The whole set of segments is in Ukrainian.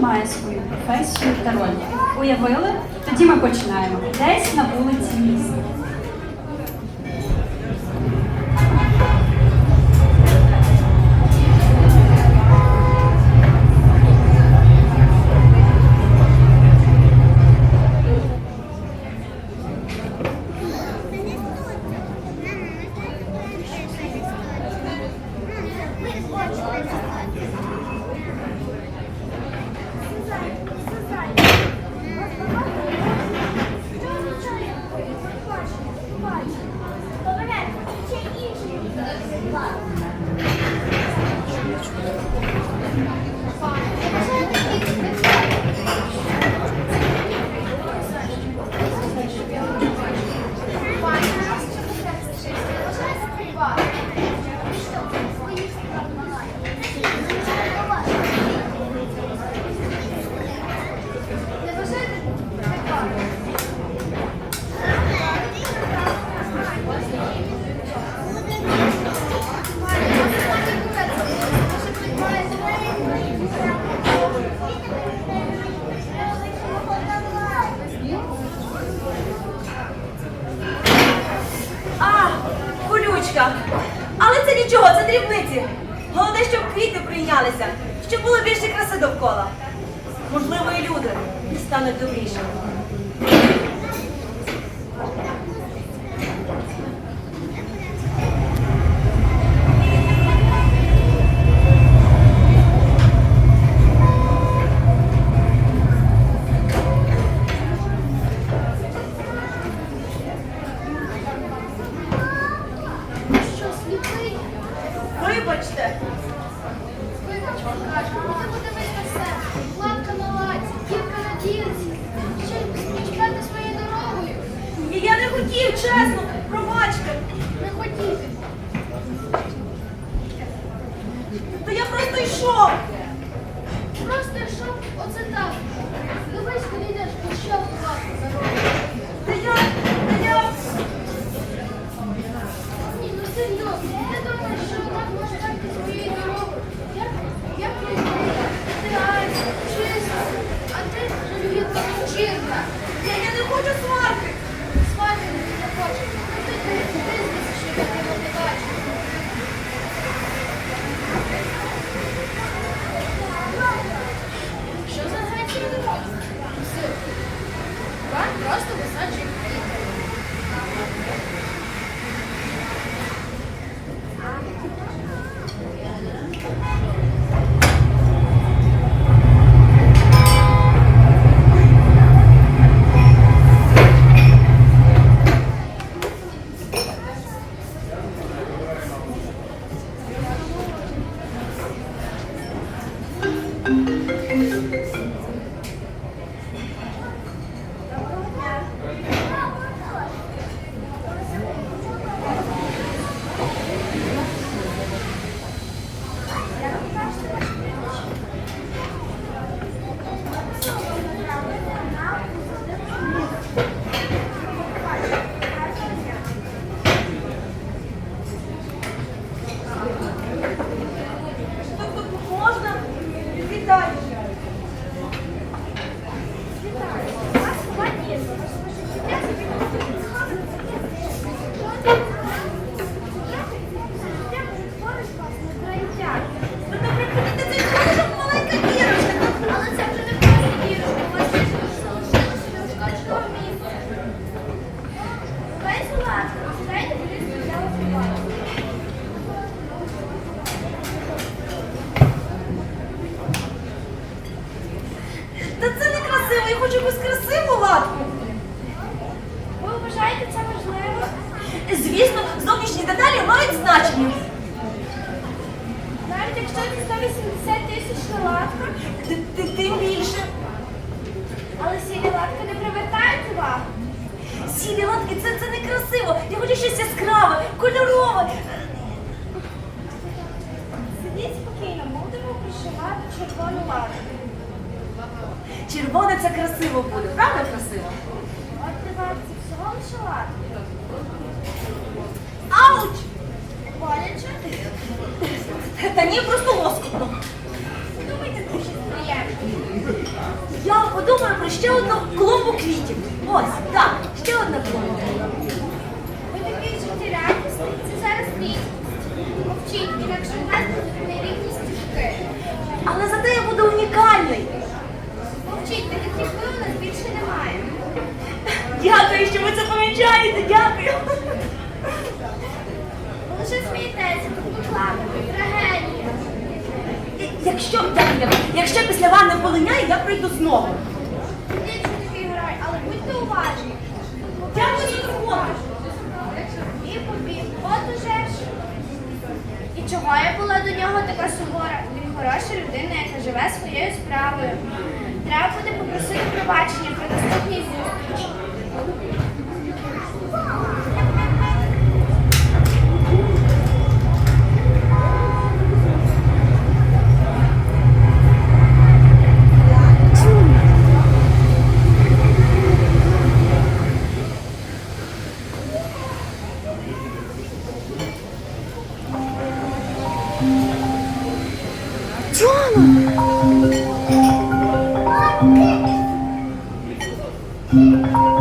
Має свою професію та роль. Уявили? Тоді ми починаємо. Десь на вулиці міста. Хотів, чесно, пробачте. Не хотіти. Та я просто йшов. Просто йшов оце так. Дивись, куди йдеш, одну вас за будемо червону латку. Червоне це красиво буде, правда красиво? От це всього лише латки. Ауч! Боляче? Та ні, просто лоскутно. Думайте, це щось приємне. Я подумаю про ще одну клумбу квітів. Ось, так, ще одна клумба. Ви такий життєрадісний, це зараз рівність. Мовчіть, інакше в нас будуть нерівні стежки. Але зате я буду унікальний. Мовчіть, таких у нас більше немає. Дякую, що ви це помічаєте. Дякую. Ви лише смієтеся, тут покладено, трагедія. Якщо, дякую, якщо після ванни полиняє, я прийду знову. Ідіть, що такий герой, але будьте уважні. Дякую за. І побіг. От уже ж. І чого я була до нього така сувора? Хороша людина, яка живе своєю справою. Треба буде попросити пробачення при наступній зустрічі. Música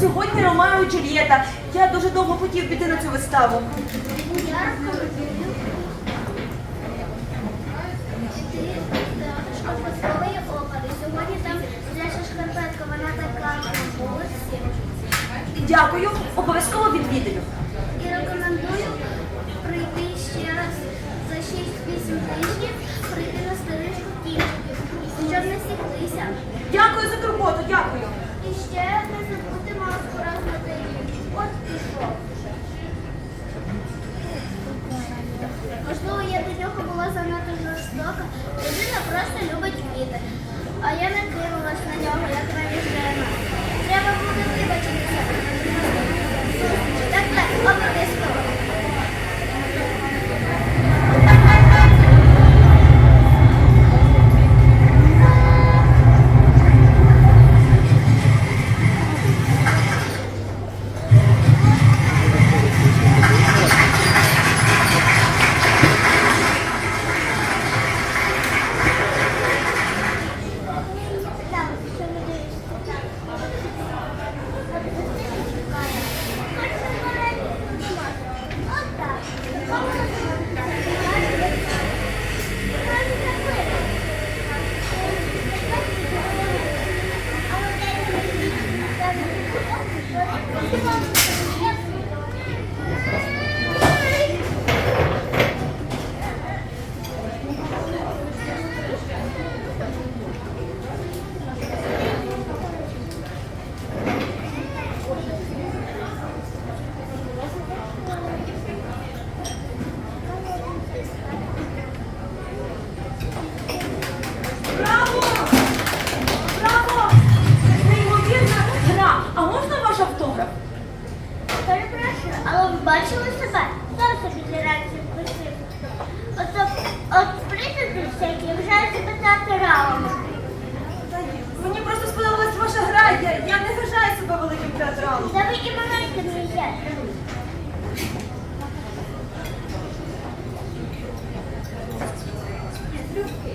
сьогодні Ромео і Джульєта. Я дуже довго хотів піти на цю виставу. Сьогодні там дитяча шкарпетка, вона така на вулиці. Дякую, обов'язково відвідаю. І рекомендую прийти ще раз за 6-8 тижнів, прийти на стрижку кінчиків, щоб не сіклися. Дякую за турботу, дякую. І ще не забудьте маску раз. От пішов. Можливо, я до нього була занадто жорстока. Людина просто любить квіти. А я не кинулась на нього, як навіжена. Треба буде вибачитися.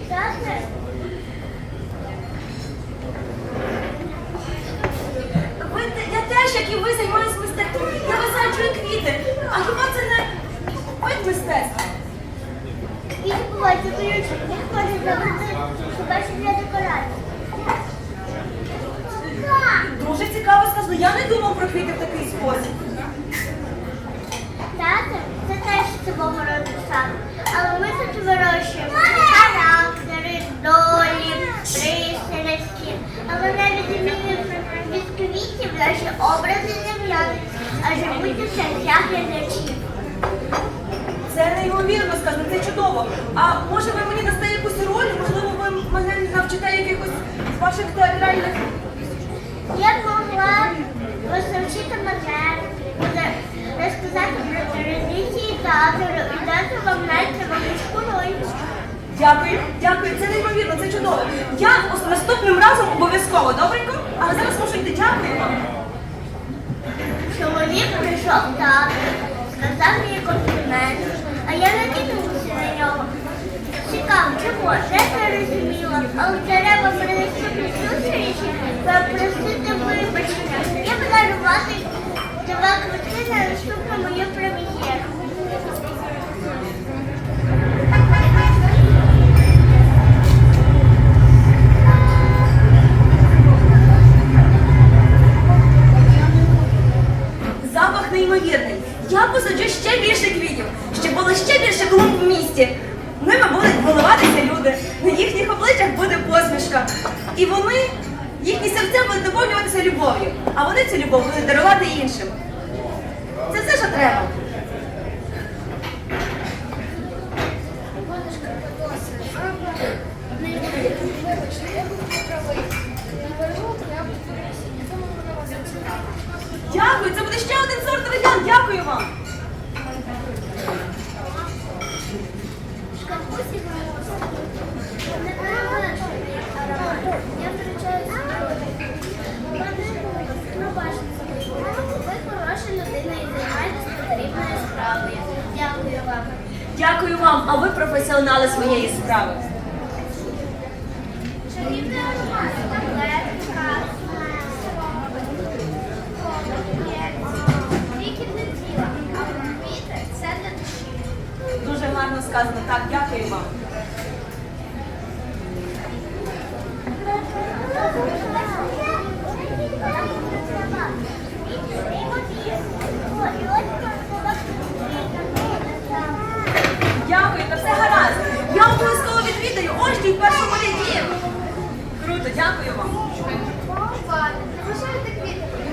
Та Театр Ви те- я теж, як і ви, займаюся мистецтвом. Я висаджую квіти. А хіба це не вид мистецтва? відбувається колючок, їх можна зробити хіба що для декорації. Дуже цікаво сказано. Я не думав про квіти в такий спосіб. Театр це теж свого роду сад. Але ми тут вирощуємо характери, долі, пристрасті. Але навіть змінюємо від квітів наші образи не в'януть, а живуть у серцях глядачів. Це неймовірно сказано, це чудово. А може ви мені дасте якусь роль? Можливо, ви мене навчите якихось з ваших театральних. Я б могла навчити манер, розказати про традиції театру і дати вам найтривалішу роль. Дякую, дякую, це неймовірно, це чудово. Я наступним разом обов'язково, добренько? Але зараз можу йти. Дякую вам. Чоловік прийшов театр, сказав мені комплімент, а я не накинулася на нього. Цікаво, чого? Я це розуміла, але треба при наступній зустрічі попросити вибачення. Я буду рвати два квитки на наступну мою прем'єру. nacionalnost moje isprava.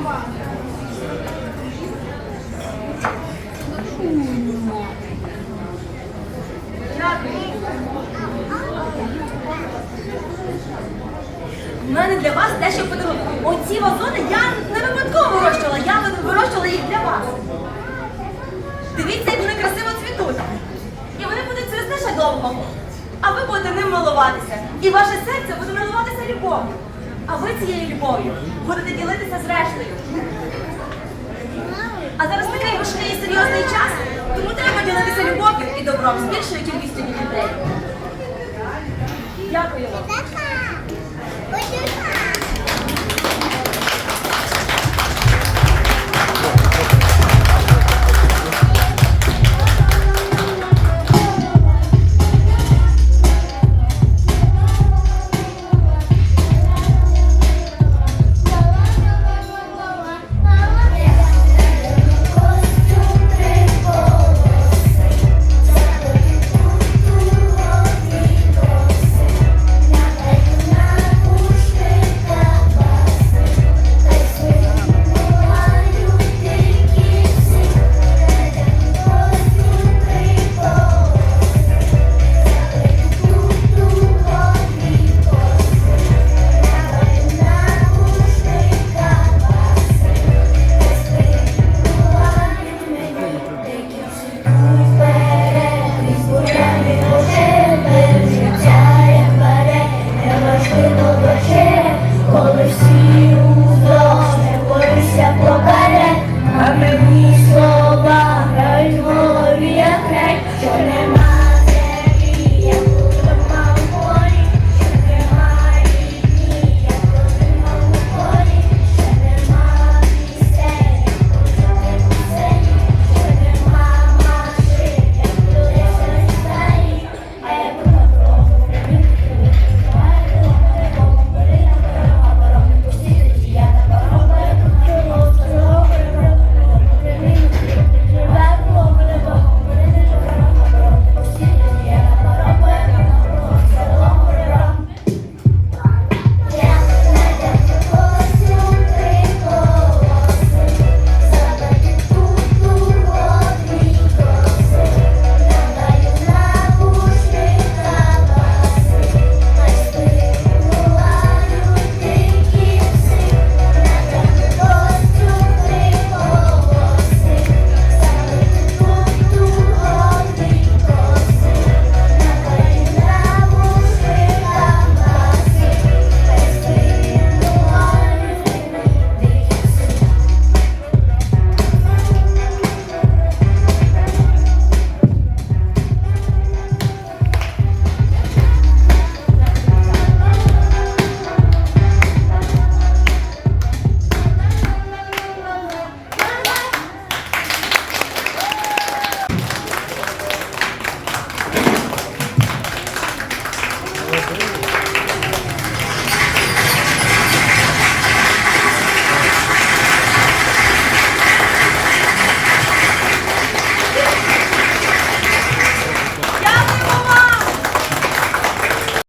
У мене для вас дещо подарунок. Оці вазони я не випадково вирощувала, я вирощувала їх для вас. Дивіться, як вони красиво цвітуть. І вони будуть цвісти ще довго. А ви будете ним милуватися. І ваше серце буде милуватися любов'ю. А ви цією любов'ю будете ділитися з рештою. А зараз такий важкий і серйозний час, тому треба ділитися любов'ю і добром з більшою кількістю людей. Дякую вам.